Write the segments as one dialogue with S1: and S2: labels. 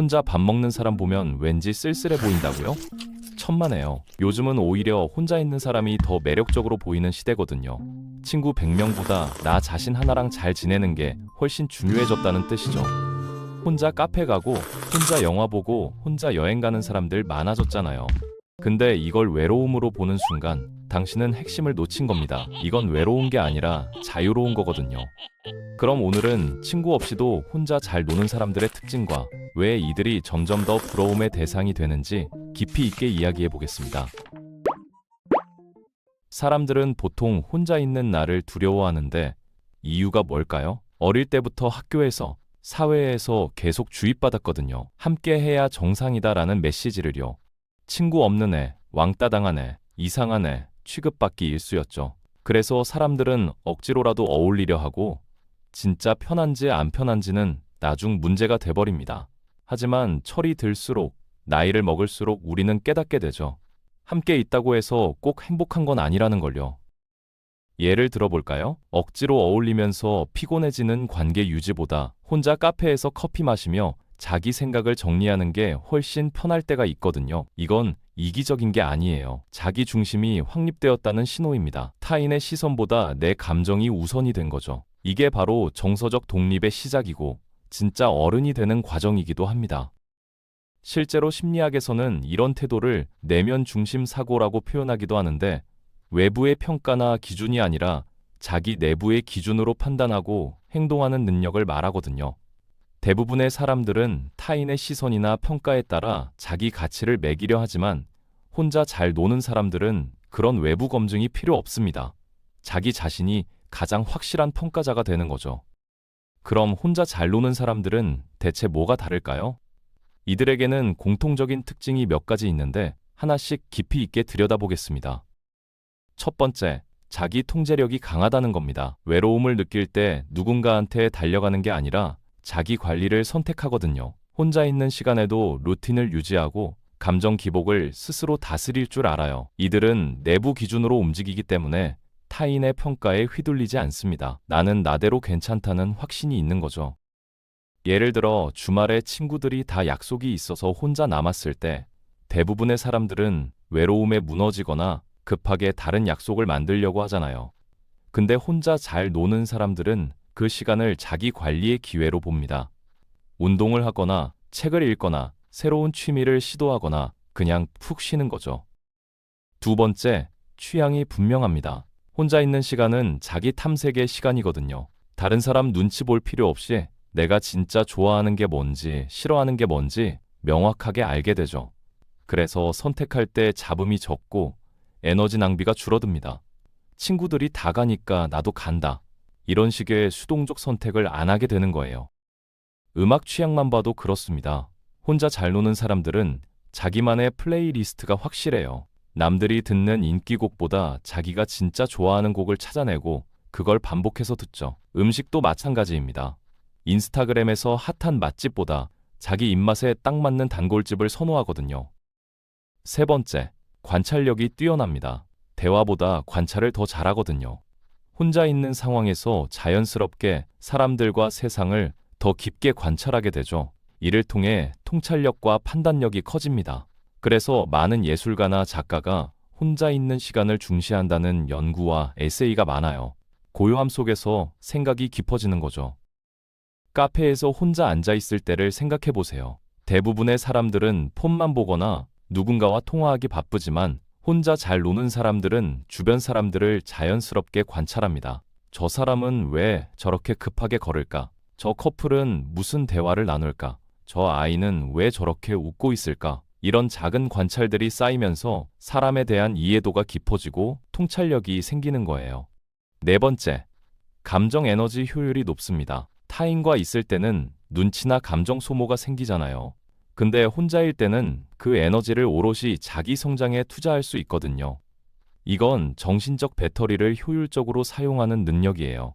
S1: 혼자 밥 먹는 사람 보면 왠지 쓸쓸해 보인다고요? 천만에요. 요즘은 오히려 혼자 있는 사람이 더 매력적으로 보이는 시대거든요. 친구 100명보다 나 자신 하나랑 잘 지내는 게 훨씬 중요해졌다는 뜻이죠. 혼자 카페 가고, 혼자 영화 보고, 혼자 여행 가는 사람들 많아졌잖아요. 근데 이걸 외로움으로 보는 순간 당신은 핵심을 놓친 겁니다. 이건 외로운 게 아니라 자유로운 거거든요. 그럼 오늘은 친구 없이도 혼자 잘 노는 사람들의 특징과 왜 이들이 점점 더 부러움의 대상이 되는지 깊이 있게 이야기해 보겠습니다. 사람들은 보통 혼자 있는 나를 두려워하는데 이유가 뭘까요? 어릴 때부터 학교에서 사회에서 계속 주입받았거든요. 함께 해야 정상이다라는 메시지를요. 친구 없는 애, 왕따 당한 애, 이상한 애, 취급받기 일쑤였죠. 그래서 사람들은 억지로라도 어울리려 하고 진짜 편한지 안 편한지는 나중 문제가 돼버립니다. 하지만 철이 들수록 나이를 먹을수록 우리는 깨닫게 되죠. 함께 있다고 해서 꼭 행복한 건 아니라는 걸요. 예를 들어볼까요? 억지로 어울리면서 피곤해지는 관계 유지보다 혼자 카페에서 커피 마시며 자기 생각을 정리하는 게 훨씬 편할 때가 있거든요. 이건 이기적인 게 아니에요. 자기 중심이 확립되었다는 신호입니다. 타인의 시선보다 내 감정이 우선이 된 거죠. 이게 바로 정서적 독립의 시작이고 진짜 어른이 되는 과정이기도 합니다. 실제로 심리학에서는 이런 태도를 내면 중심 사고라고 표현하기도 하는데 외부의 평가나 기준이 아니라 자기 내부의 기준으로 판단하고 행동하는 능력을 말하거든요. 대부분의 사람들은 타인의 시선이나 평가에 따라 자기 가치를 매기려 하지만 혼자 잘 노는 사람들은 그런 외부 검증이 필요 없습니다. 자기 자신이 가장 확실한 평가자가 되는 거죠. 그럼 혼자 잘 노는 사람들은 대체 뭐가 다를까요? 이들에게는 공통적인 특징이 몇 가지 있는데 하나씩 깊이 있게 들여다보겠습니다. 첫 번째, 자기 통제력이 강하다는 겁니다. 외로움을 느낄 때 누군가한테 달려가는 게 아니라 자기 관리를 선택하거든요. 혼자 있는 시간에도 루틴을 유지하고 감정 기복을 스스로 다스릴 줄 알아요. 이들은 내부 기준으로 움직이기 때문에 타인의 평가에 휘둘리지 않습니다. 나는 나대로 괜찮다는 확신이 있는 거죠. 예를 들어 주말에 친구들이 다 약속이 있어서 혼자 남았을 때 대부분의 사람들은 외로움에 무너지거나 급하게 다른 약속을 만들려고 하잖아요. 근데 혼자 잘 노는 사람들은 그 시간을 자기 관리의 기회로 봅니다. 운동을 하거나 책을 읽거나 새로운 취미를 시도하거나 그냥 푹 쉬는 거죠. 두 번째, 취향이 분명합니다. 혼자 있는 시간은 자기 탐색의 시간이거든요. 다른 사람 눈치 볼 필요 없이 내가 진짜 좋아하는 게 뭔지, 싫어하는 게 뭔지 명확하게 알게 되죠. 그래서 선택할 때 잡음이 적고 에너지 낭비가 줄어듭니다. 친구들이 다 가니까 나도 간다. 이런 식의 수동적 선택을 안 하게 되는 거예요. 음악 취향만 봐도 그렇습니다. 혼자 잘 노는 사람들은 자기만의 플레이리스트가 확실해요. 남들이 듣는 인기곡보다 자기가 진짜 좋아하는 곡을 찾아내고 그걸 반복해서 듣죠. 음식도 마찬가지입니다. 인스타그램에서 핫한 맛집보다 자기 입맛에 딱 맞는 단골집을 선호하거든요. 세 번째, 관찰력이 뛰어납니다. 대화보다 관찰을 더 잘하거든요. 혼자 있는 상황에서 자연스럽게 사람들과 세상을 더 깊게 관찰하게 되죠. 이를 통해 통찰력과 판단력이 커집니다. 그래서 많은 예술가나 작가가 혼자 있는 시간을 중시한다는 연구와 에세이가 많아요. 고요함 속에서 생각이 깊어지는 거죠. 카페에서 혼자 앉아 있을 때를 생각해 보세요. 대부분의 사람들은 폰만 보거나 누군가와 통화하기 바쁘지만 혼자 잘 노는 사람들은 주변 사람들을 자연스럽게 관찰합니다. 저 사람은 왜 저렇게 급하게 걸을까? 저 커플은 무슨 대화를 나눌까? 저 아이는 왜 저렇게 웃고 있을까? 이런 작은 관찰들이 쌓이면서 사람에 대한 이해도가 깊어지고 통찰력이 생기는 거예요. 네 번째, 감정 에너지 효율이 높습니다. 타인과 있을 때는 눈치나 감정 소모가 생기잖아요. 근데 혼자일 때는 그 에너지를 오롯이 자기 성장에 투자할 수 있거든요. 이건 정신적 배터리를 효율적으로 사용하는 능력이에요.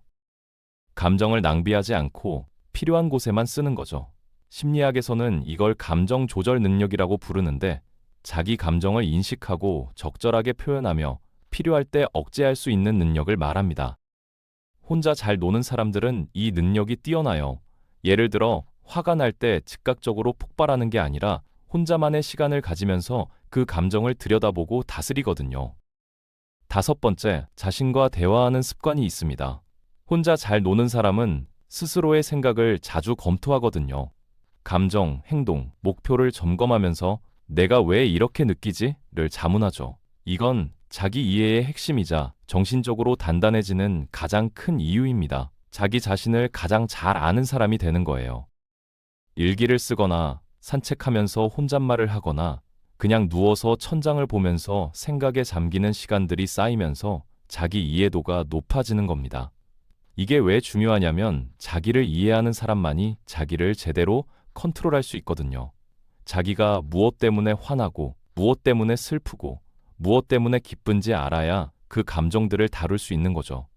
S1: 감정을 낭비하지 않고 필요한 곳에만 쓰는 거죠. 심리학에서는 이걸 감정 조절 능력이라고 부르는데 자기 감정을 인식하고 적절하게 표현하며 필요할 때 억제할 수 있는 능력을 말합니다. 혼자 잘 노는 사람들은 이 능력이 뛰어나요. 예를 들어 화가 날 때 즉각적으로 폭발하는 게 아니라 혼자만의 시간을 가지면서 그 감정을 들여다보고 다스리거든요. 다섯 번째, 자신과 대화하는 습관이 있습니다. 혼자 잘 노는 사람은 스스로의 생각을 자주 검토하거든요. 감정, 행동, 목표를 점검하면서 내가 왜 이렇게 느끼지? 를 자문하죠. 이건 자기 이해의 핵심이자 정신적으로 단단해지는 가장 큰 이유입니다. 자기 자신을 가장 잘 아는 사람이 되는 거예요. 일기를 쓰거나 산책하면서 혼잣말을 하거나 그냥 누워서 천장을 보면서 생각에 잠기는 시간들이 쌓이면서 자기 이해도가 높아지는 겁니다. 이게 왜 중요하냐면 자기를 이해하는 사람만이 자기를 제대로 컨트롤할 수 있거든요. 자기가 무엇 때문에 화나고 무엇 때문에 슬프고 무엇 때문에 기쁜지 알아야 그 감정들을 다룰 수 있는 거죠.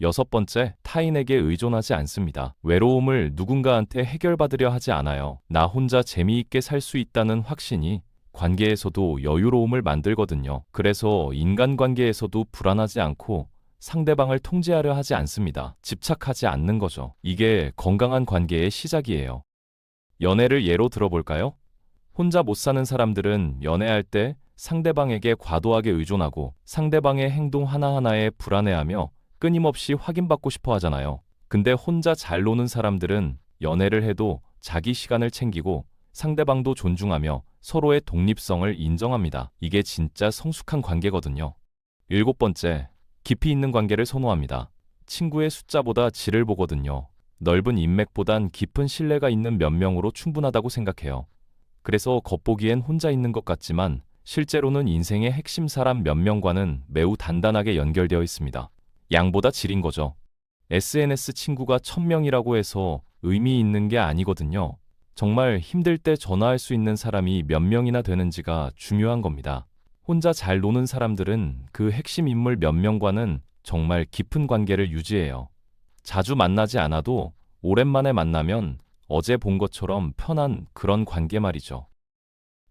S1: 여섯 번째, 타인에게 의존하지 않습니다. 외로움을 누군가한테 해결받으려 하지 않아요. 나 혼자 재미있게 살 수 있다는 확신이 관계에서도 여유로움을 만들거든요. 그래서 인간관계에서도 불안하지 않고 상대방을 통제하려 하지 않습니다. 집착하지 않는 거죠. 이게 건강한 관계의 시작이에요. 연애를 예로 들어볼까요? 혼자 못 사는 사람들은 연애할 때 상대방에게 과도하게 의존하고 상대방의 행동 하나하나에 불안해하며 끊임없이 확인받고 싶어 하잖아요. 근데 혼자 잘 노는 사람들은 연애를 해도 자기 시간을 챙기고 상대방도 존중하며 서로의 독립성을 인정합니다. 이게 진짜 성숙한 관계거든요. 일곱 번째, 깊이 있는 관계를 선호합니다. 친구의 숫자보다 질을 보거든요. 넓은 인맥보단 깊은 신뢰가 있는 몇 명으로 충분하다고 생각해요. 그래서 겉보기엔 혼자 있는 것 같지만 실제로는 인생의 핵심 사람 몇 명과는 매우 단단하게 연결되어 있습니다. 양보다 질인 거죠. SNS 친구가 1000명이라고 해서 의미 있는 게 아니거든요. 정말 힘들 때 전화할 수 있는 사람이 몇 명이나 되는지가 중요한 겁니다. 혼자 잘 노는 사람들은 그 핵심 인물 몇 명과는 정말 깊은 관계를 유지해요. 자주 만나지 않아도 오랜만에 만나면 어제 본 것처럼 편한 그런 관계 말이죠.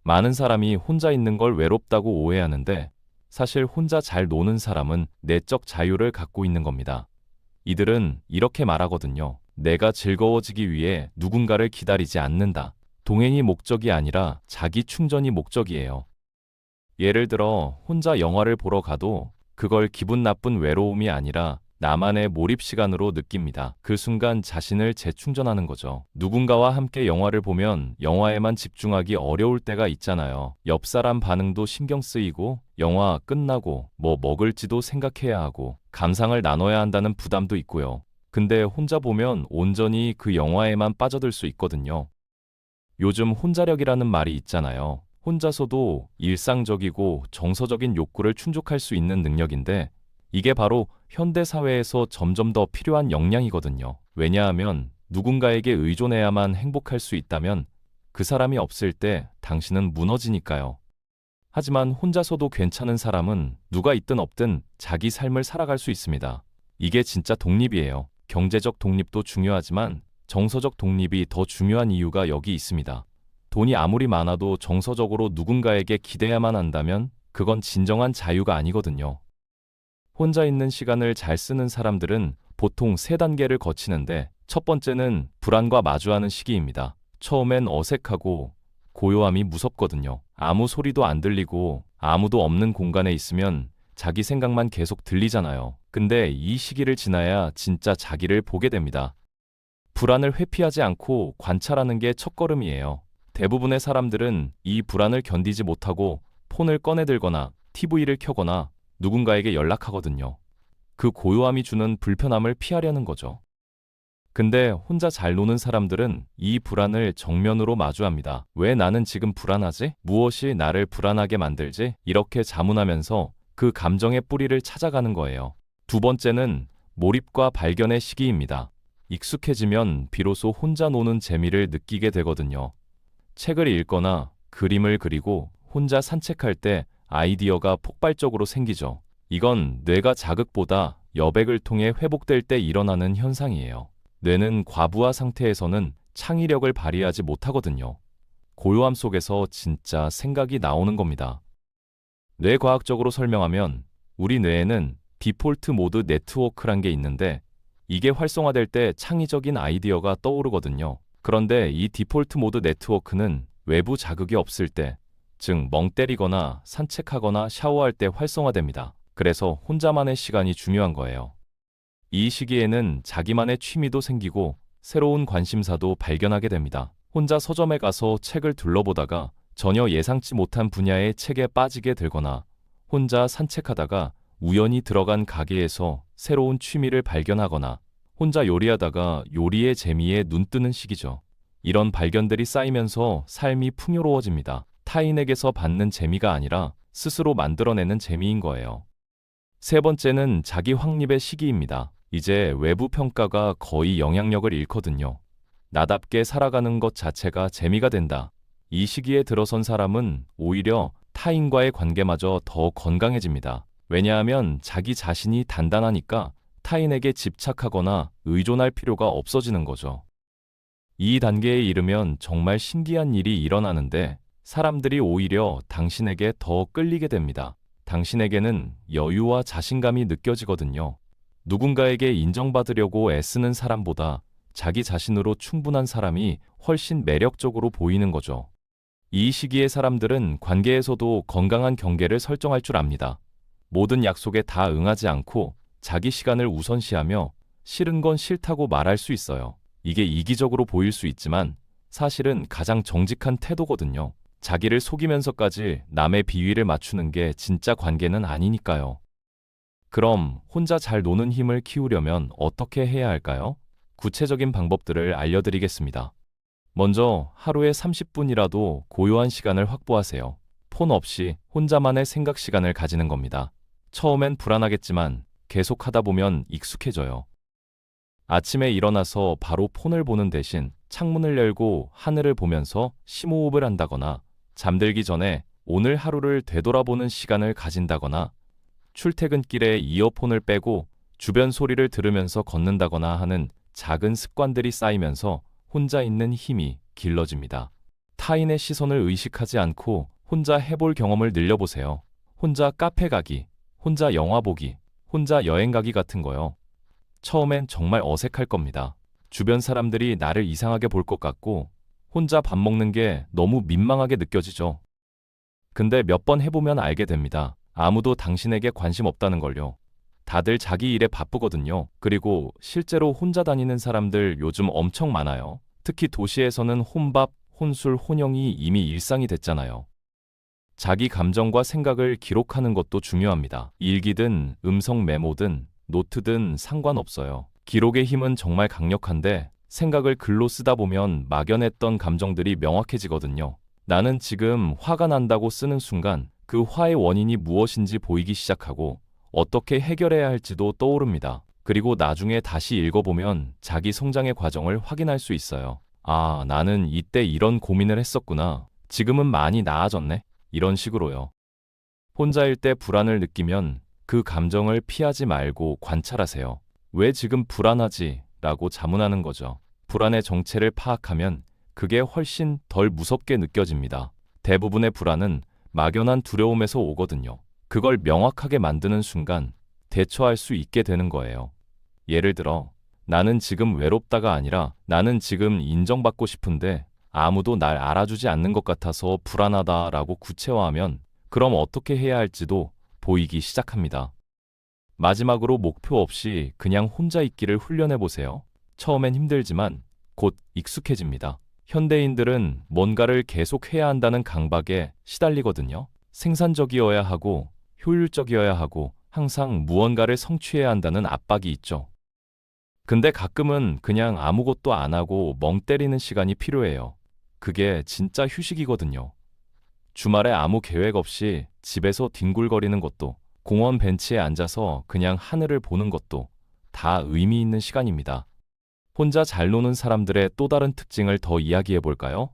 S1: 많은 사람이 혼자 있는 걸 외롭다고 오해하는데 사실 혼자 잘 노는 사람은 내적 자유를 갖고 있는 겁니다. 이들은 이렇게 말하거든요. 내가 즐거워지기 위해 누군가를 기다리지 않는다. 동행이 목적이 아니라 자기 충전이 목적이에요. 예를 들어 혼자 영화를 보러 가도 그걸 기분 나쁜 외로움이 아니라 나만의 몰입 시간으로 느낍니다. 그 순간 자신을 재충전하는 거죠. 누군가와 함께 영화를 보면 영화에만 집중하기 어려울 때가 있잖아요. 옆 사람 반응도 신경 쓰이고 영화 끝나고 뭐 먹을지도 생각해야 하고 감상을 나눠야 한다는 부담도 있고요. 근데 혼자 보면 온전히 그 영화에만 빠져들 수 있거든요. 요즘 혼자력이라는 말이 있잖아요. 혼자서도 일상적이고 정서적인 욕구를 충족할 수 있는 능력인데 이게 바로 현대 사회에서 점점 더 필요한 역량이거든요. 왜냐하면 누군가에게 의존해야만 행복할 수 있다면 그 사람이 없을 때 당신은 무너지니까요. 하지만 혼자서도 괜찮은 사람은 누가 있든 없든 자기 삶을 살아갈 수 있습니다. 이게 진짜 독립이에요. 경제적 독립도 중요하지만 정서적 독립이 더 중요한 이유가 여기 있습니다. 돈이 아무리 많아도 정서적으로 누군가에게 기대야만 한다면 그건 진정한 자유가 아니거든요. 혼자 있는 시간을 잘 쓰는 사람들은 보통 세 단계를 거치는데 첫 번째는 불안과 마주하는 시기입니다. 처음엔 어색하고 고요함이 무섭거든요. 아무 소리도 안 들리고 아무도 없는 공간에 있으면 자기 생각만 계속 들리잖아요. 근데 이 시기를 지나야 진짜 자기를 보게 됩니다. 불안을 회피하지 않고 관찰하는 게 첫걸음이에요. 대부분의 사람들은 이 불안을 견디지 못하고 폰을 꺼내들거나 TV를 켜거나 누군가에게 연락하거든요. 그 고요함이 주는 불편함을 피하려는 거죠. 근데 혼자 잘 노는 사람들은 이 불안을 정면으로 마주합니다. 왜 나는 지금 불안하지? 무엇이 나를 불안하게 만들지? 이렇게 자문하면서 그 감정의 뿌리를 찾아가는 거예요. 두 번째는 몰입과 발견의 시기입니다. 익숙해지면 비로소 혼자 노는 재미를 느끼게 되거든요. 책을 읽거나 그림을 그리고 혼자 산책할 때 아이디어가 폭발적으로 생기죠. 이건 뇌가 자극보다 여백을 통해 회복될 때 일어나는 현상이에요. 뇌는 과부하 상태에서는 창의력을 발휘하지 못하거든요. 고요함 속에서 진짜 생각이 나오는 겁니다. 뇌과학적으로 설명하면 우리 뇌에는 디폴트 모드 네트워크란 게 있는데 이게 활성화될 때 창의적인 아이디어가 떠오르거든요. 그런데 이 디폴트 모드 네트워크는 외부 자극이 없을 때, 즉 멍 때리거나 산책하거나 샤워할 때 활성화됩니다. 그래서 혼자만의 시간이 중요한 거예요. 이 시기에는 자기만의 취미도 생기고 새로운 관심사도 발견하게 됩니다. 혼자 서점에 가서 책을 둘러보다가 전혀 예상치 못한 분야의 책에 빠지게 되거나 혼자 산책하다가 우연히 들어간 가게에서 새로운 취미를 발견하거나 혼자 요리하다가 요리의 재미에 눈뜨는 시기죠. 이런 발견들이 쌓이면서 삶이 풍요로워집니다. 타인에게서 받는 재미가 아니라 스스로 만들어내는 재미인 거예요. 세 번째는 자기 확립의 시기입니다. 이제 외부 평가가 거의 영향력을 잃거든요. 나답게 살아가는 것 자체가 재미가 된다. 이 시기에 들어선 사람은 오히려 타인과의 관계마저 더 건강해집니다. 왜냐하면 자기 자신이 단단하니까 타인에게 집착하거나 의존할 필요가 없어지는 거죠. 이 단계에 이르면 정말 신기한 일이 일어나는데 사람들이 오히려 당신에게 더 끌리게 됩니다. 당신에게는 여유와 자신감이 느껴지거든요. 누군가에게 인정받으려고 애쓰는 사람보다 자기 자신으로 충분한 사람이 훨씬 매력적으로 보이는 거죠. 이 시기의 사람들은 관계에서도 건강한 경계를 설정할 줄 압니다. 모든 약속에 다 응하지 않고 자기 시간을 우선시하며 싫은 건 싫다고 말할 수 있어요. 이게 이기적으로 보일 수 있지만 사실은 가장 정직한 태도거든요. 자기를 속이면서까지 남의 비위를 맞추는 게 진짜 관계는 아니니까요. 그럼 혼자 잘 노는 힘을 키우려면 어떻게 해야 할까요? 구체적인 방법들을 알려드리겠습니다. 먼저 하루에 30분이라도 고요한 시간을 확보하세요. 폰 없이 혼자만의 생각 시간을 가지는 겁니다. 처음엔 불안하겠지만 계속 하다 보면 익숙해져요. 아침에 일어나서 바로 폰을 보는 대신 창문을 열고 하늘을 보면서 심호흡을 한다거나 잠들기 전에 오늘 하루를 되돌아보는 시간을 가진다거나 출퇴근길에 이어폰을 빼고 주변 소리를 들으면서 걷는다거나 하는 작은 습관들이 쌓이면서 혼자 있는 힘이 길러집니다. 타인의 시선을 의식하지 않고 혼자 해볼 경험을 늘려보세요. 혼자 카페 가기, 혼자 영화 보기, 혼자 여행 가기 같은 거요. 처음엔 정말 어색할 겁니다. 주변 사람들이 나를 이상하게 볼 것 같고 혼자 밥 먹는 게 너무 민망하게 느껴지죠. 근데 몇 번 해보면 알게 됩니다. 아무도 당신에게 관심 없다는 걸요. 다들 자기 일에 바쁘거든요. 그리고 실제로 혼자 다니는 사람들 요즘 엄청 많아요. 특히 도시에서는 혼밥, 혼술, 혼영이 이미 일상이 됐잖아요. 자기 감정과 생각을 기록하는 것도 중요합니다. 일기든 음성 메모든 노트든 상관없어요. 기록의 힘은 정말 강력한데 생각을 글로 쓰다 보면 막연했던 감정들이 명확해지거든요. 나는 지금 화가 난다고 쓰는 순간 그 화의 원인이 무엇인지 보이기 시작하고 어떻게 해결해야 할지도 떠오릅니다. 그리고 나중에 다시 읽어보면 자기 성장의 과정을 확인할 수 있어요. 아, 나는 이때 이런 고민을 했었구나. 지금은 많이 나아졌네. 이런 식으로요. 혼자일 때 불안을 느끼면 그 감정을 피하지 말고 관찰하세요. 왜 지금 불안하지? 라고 자문하는 거죠. 불안의 정체를 파악하면 그게 훨씬 덜 무섭게 느껴집니다. 대부분의 불안은 막연한 두려움에서 오거든요. 그걸 명확하게 만드는 순간 대처할 수 있게 되는 거예요. 예를 들어, 나는 지금 외롭다가 아니라 나는 지금 인정받고 싶은데 아무도 날 알아주지 않는 것 같아서 불안하다라고 구체화하면 그럼 어떻게 해야 할지도 보이기 시작합니다. 마지막으로 목표 없이 그냥 혼자 있기를 훈련해 보세요. 처음엔 힘들지만 곧 익숙해집니다. 현대인들은 뭔가를 계속 해야 한다는 강박에 시달리거든요. 생산적이어야 하고 효율적이어야 하고 항상 무언가를 성취해야 한다는 압박이 있죠. 근데 가끔은 그냥 아무것도 안 하고 멍 때리는 시간이 필요해요. 그게 진짜 휴식이거든요. 주말에 아무 계획 없이 집에서 뒹굴거리는 것도 공원 벤치에 앉아서 그냥 하늘을 보는 것도 다 의미 있는 시간입니다. 혼자 잘 노는 사람들의 또 다른 특징을 더 이야기해 볼까요?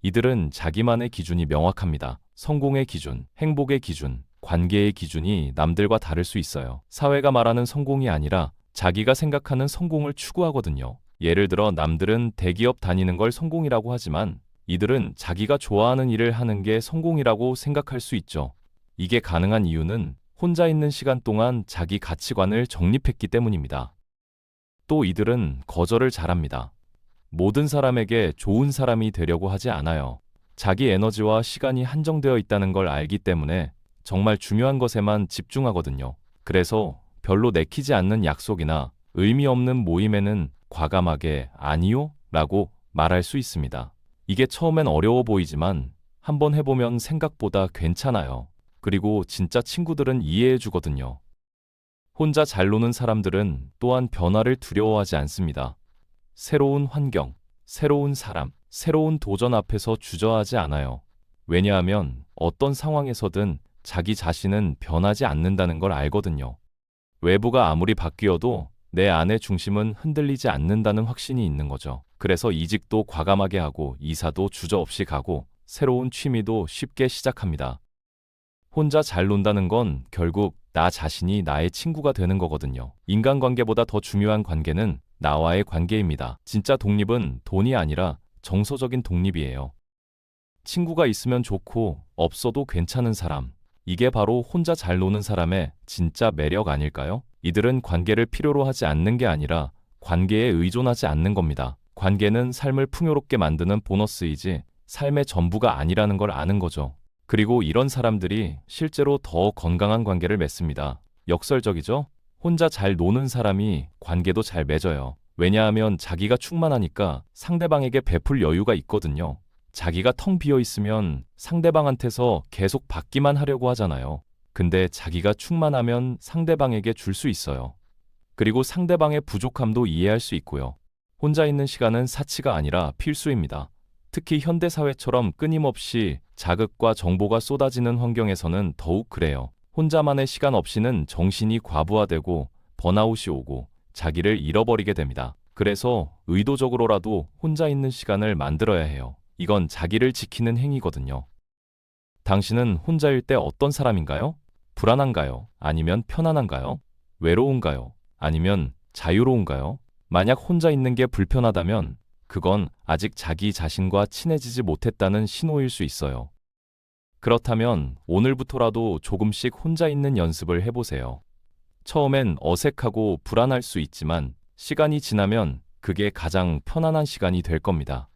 S1: 이들은 자기만의 기준이 명확합니다. 성공의 기준, 행복의 기준, 관계의 기준이 남들과 다를 수 있어요. 사회가 말하는 성공이 아니라 자기가 생각하는 성공을 추구하거든요. 예를 들어 남들은 대기업 다니는 걸 성공이라고 하지만 이들은 자기가 좋아하는 일을 하는 게 성공이라고 생각할 수 있죠. 이게 가능한 이유는 혼자 있는 시간 동안 자기 가치관을 정립했기 때문입니다. 또 이들은 거절을 잘합니다. 모든 사람에게 좋은 사람이 되려고 하지 않아요. 자기 에너지와 시간이 한정되어 있다는 걸 알기 때문에 정말 중요한 것에만 집중하거든요. 그래서 별로 내키지 않는 약속이나 의미 없는 모임에는 과감하게 아니요? 라고 말할 수 있습니다. 이게 처음엔 어려워 보이지만 한번 해보면 생각보다 괜찮아요. 그리고 진짜 친구들은 이해해 주거든요. 혼자 잘 노는 사람들은 또한 변화를 두려워하지 않습니다. 새로운 환경, 새로운 사람, 새로운 도전 앞에서 주저하지 않아요. 왜냐하면 어떤 상황에서든 자기 자신은 변하지 않는다는 걸 알거든요. 외부가 아무리 바뀌어도 내 안의 중심은 흔들리지 않는다는 확신이 있는 거죠. 그래서 이직도 과감하게 하고 이사도 주저없이 가고 새로운 취미도 쉽게 시작합니다. 혼자 잘 논다는 건 결국 나 자신이 나의 친구가 되는 거거든요. 인간관계보다 더 중요한 관계는 나와의 관계입니다. 진짜 독립은 돈이 아니라 정서적인 독립이에요. 친구가 있으면 좋고 없어도 괜찮은 사람. 이게 바로 혼자 잘 노는 사람의 진짜 매력 아닐까요? 이들은 관계를 필요로 하지 않는 게 아니라 관계에 의존하지 않는 겁니다. 관계는 삶을 풍요롭게 만드는 보너스이지 삶의 전부가 아니라는 걸 아는 거죠. 그리고 이런 사람들이 실제로 더 건강한 관계를 맺습니다. 역설적이죠? 혼자 잘 노는 사람이 관계도 잘 맺어요. 왜냐하면 자기가 충만하니까 상대방에게 베풀 여유가 있거든요. 자기가 텅 비어 있으면 상대방한테서 계속 받기만 하려고 하잖아요. 근데 자기가 충만하면 상대방에게 줄 수 있어요. 그리고 상대방의 부족함도 이해할 수 있고요. 혼자 있는 시간은 사치가 아니라 필수입니다. 특히 현대사회처럼 끊임없이 자극과 정보가 쏟아지는 환경에서는 더욱 그래요. 혼자만의 시간 없이는 정신이 과부하되고 번아웃이 오고 자기를 잃어버리게 됩니다. 그래서 의도적으로라도 혼자 있는 시간을 만들어야 해요. 이건 자기를 지키는 행위거든요. 당신은 혼자일 때 어떤 사람인가요? 불안한가요? 아니면 편안한가요? 외로운가요? 아니면 자유로운가요? 만약 혼자 있는 게 불편하다면 그건 아직 자기 자신과 친해지지 못했다는 신호일 수 있어요. 그렇다면 오늘부터라도 조금씩 혼자 있는 연습을 해보세요. 처음엔 어색하고 불안할 수 있지만 시간이 지나면 그게 가장 편안한 시간이 될 겁니다.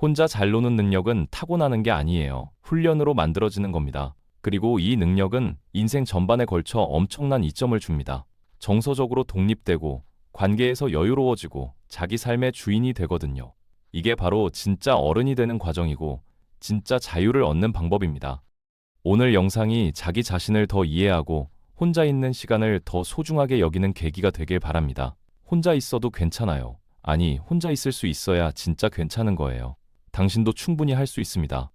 S1: 혼자 잘 노는 능력은 타고나는 게 아니에요. 훈련으로 만들어지는 겁니다. 그리고 이 능력은 인생 전반에 걸쳐 엄청난 이점을 줍니다. 정서적으로 독립되고 관계에서 여유로워지고 자기 삶의 주인이 되거든요. 이게 바로 진짜 어른이 되는 과정이고 진짜 자유를 얻는 방법입니다. 오늘 영상이 자기 자신을 더 이해하고 혼자 있는 시간을 더 소중하게 여기는 계기가 되길 바랍니다. 혼자 있어도 괜찮아요. 아니, 혼자 있을 수 있어야 진짜 괜찮은 거예요. 당신도 충분히 할 수 있습니다.